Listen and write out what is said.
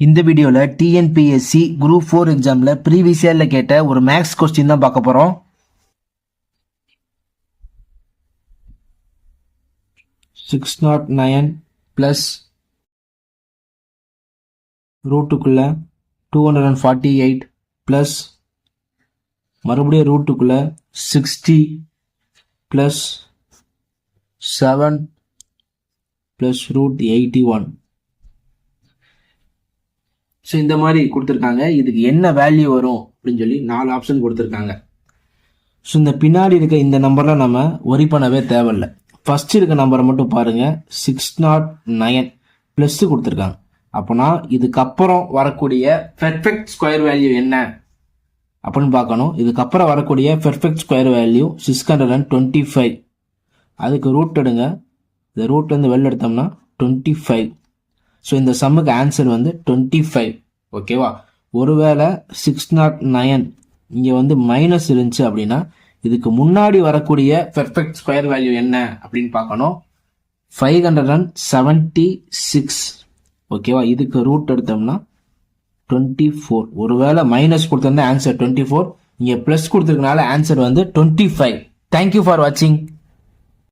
இந்த வீடியோவில் TNPSC group four எக்ஸாமில் ப்ரீவியஸ் இயரில் கேட்ட ஒரு மேக்ஸ் கொஸ்டின் தான் பார்க்க போகிறோம் six not nine plus ரூட்டுக்குள்ளே two hundred and forty eight plus மறுபடியும் ரூட்டுக்குள்ளே sixty plus seven plus root eighty one so இந்த மாதிரி கொடுத்துருக்காங்க. இதுக்கு என்ன வேல்யூ வரும் அப்படின்னு சொல்லி நாலு ஆப்ஷன் கொடுத்துருக்காங்க. ஸோ இந்த பின்னாடி இருக்க இந்த நம்பர்லாம் நம்ம ஒரி பண்ணவே தேவையில்ல. ஃபஸ்ட்டு இருக்க நம்பரை மட்டும் பாருங்கள் சிக்ஸ் நாட் நயன் ப்ளஸ்ஸு கொடுத்துருக்காங்க. அப்போனா இதுக்கப்புறம் வரக்கூடிய பெர்ஃபெக்ட் ஸ்கொயர் வேல்யூ என்ன? அப்படின்னு பார்க்கணும். இதுக்கப்புறம் வரக்கூடிய perfect square value six hundred and twenty five அதுக்கு ரூட் எடுங்க. இந்த ரூட்லேருந்து வெளில எடுத்தோம்னா டுவெண்ட்டி ஃபைவ் ஸோ இந்த சம்முக்கு ஆன்சர் வந்து டுவெண்ட்டி ஃபைவ் ஓகேவா ஒருவேளை சிக்ஸ் நாட் நயன் இங்கே வந்து மைனஸ் இருந்துச்சு அப்படின்னா இதுக்கு முன்னாடி வரக்கூடிய பெர்ஃபெக்ட் ஸ்கொயர் வேல்யூ என்ன அப்படின்னு பார்க்கணும். Five hundred and seventy six ஓகேவா இதுக்கு ரூட் எடுத்தோம்னா டுவெண்ட்டி ஃபோர் ஒருவேளை மைனஸ் கொடுத்துருந்தா ஆன்சர் டுவெண்ட்டி ஃபோர் இங்கே ப்ளஸ் கொடுத்துருக்கனால ஆன்சர் வந்து twenty five thank you for வாட்சிங்